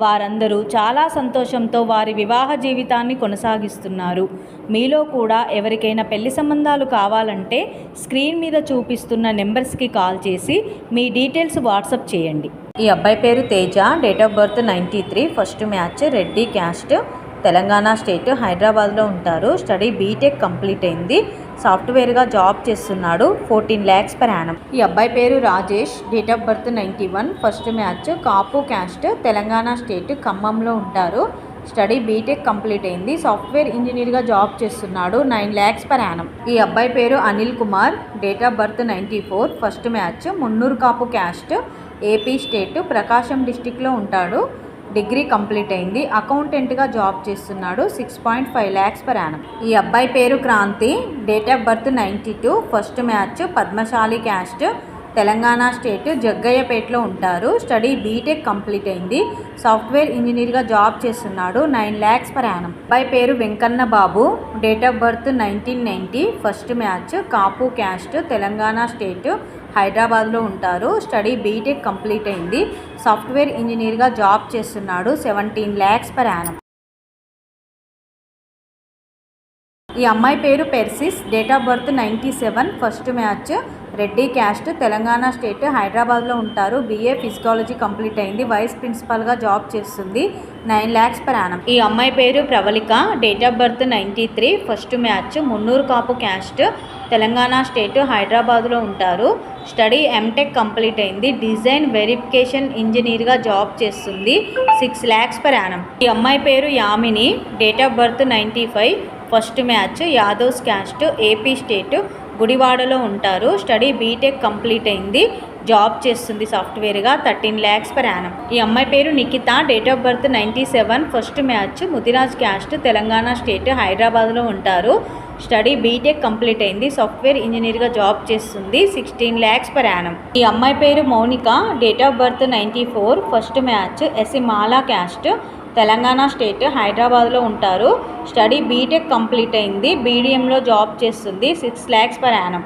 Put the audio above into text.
వారందరూ చాలా సంతోషంతో వారి వివాహ జీవితాన్ని కొనసాగిస్తున్నారు. మీలో కూడా ఎవరికైనా పెళ్ళి సంబంధాలు కావాలంటే స్క్రీన్ మీద చూపిస్తున్న నెంబర్స్కి కాల్ చేసి మీ డీటెయిల్స్ వాట్సప్ చేయండి. ఈ అబ్బాయి పేరు Teja date of birth ninety three first match Reddy caste Telangana state హైదరాబాద్లో ఉంటారు. స్టడీ బీటెక్ కంప్లీట్ అయింది. సాఫ్ట్వేర్గా జాబ్ చేస్తున్నాడు ఫోర్టీన్ ల్యాక్స్ పర్ యానం. ఈ అబ్బాయి పేరు Rajesh. Date of birth ninety one first match Kapu caste Telangana state ఖమ్మంలో ఉంటారు. స్టడీ బీటెక్ కంప్లీట్ అయింది. సాఫ్ట్వేర్ ఇంజనీర్గా జాబ్ చేస్తున్నాడు నైన్ ల్యాక్స్ పర్ యానం. ఈ అబ్బాయి పేరు Anil Kumar. Date of birth ninety four first match Munnuru Kapu caste AP state Prakasam డిస్టిక్లో ఉంటాడు. డిగ్రీ కంప్లీట్ అయింది. అకౌంటెంట్గా జాబ్ చేస్తున్నాడు. Six point five lakhs per annum. ఈ అబ్బాయి పేరు Kranthi. Date of birth ninety two. First match Padmashali caste. Telangana state జగ్గయ్యపేటలో ఉంటారు. Study BTech complete అయింది. సాఫ్ట్వేర్ ఇంజనీర్గా జాబ్ చేస్తున్నాడు. Nine lakhs per annum. అబ్బాయి పేరు Venkanna Babu date of birth nineteen ninety first match Kapu caste Telangana state హైదరాబాద్లో ఉంటారు. Study BTech complete అయింది. Software ఇంజనీర్గా జాబ్ చేస్తున్నాడు. Seventeen lakhs per annum. ఈ అమ్మాయి పేరు Persis. Date of birth ninety seven. First match Reddy caste Telangana state హైదరాబాద్లో ఉంటారు. బీఏ ఫిజికాలజీ కంప్లీట్ అయింది. వైస్ ప్రిన్సిపల్గా జాబ్ చేస్తుంది. నైన్ ల్యాక్స్ పర్ యానం ఈ అమ్మాయి పేరు Pravalika. Date of birth ninety three first match Munnuru Kapu caste. Telangana state హైదరాబాద్లో ఉంటారు. స్టడీ ఎంటెక్ కంప్లీట్ అయింది. డిజైన్ వెరిఫికేషన్ ఇంజనీర్గా జాబ్ చేస్తుంది. సిక్స్ ల్యాక్స్ పర్ యానం ఈ అమ్మాయి పేరు Yamini. Date of birth ninety five first match Yadavs caste AP state గుడివాడలో ఉంటారు. స్టడీ బీటెక్ కంప్లీట్ అయింది. జాబ్ చేస్తుంది సాఫ్ట్వేర్గా థర్టీన్ ల్యాక్స్ పర్ యానం. ఈ అమ్మాయి పేరు Nikhita. Date of birth ninety seven. First match Mudiraj caste Telangana state హైదరాబాద్లో ఉంటారు. స్టడీ బీటెక్ కంప్లీట్ అయింది. సాఫ్ట్వేర్ ఇంజనీర్గా జాబ్ చేస్తుంది. Sixteen lakhs per annum. ఈ అమ్మాయి పేరు Mounika. Date of birth ninety four. First match SC Mala caste Telangana state హైదరాబాద్లో ఉంటారు. స్టడీ బీటెక్ కంప్లీట్ అయింది. బీడిఎంలో జాబ్ చేస్తుంది. Six lakhs per annum.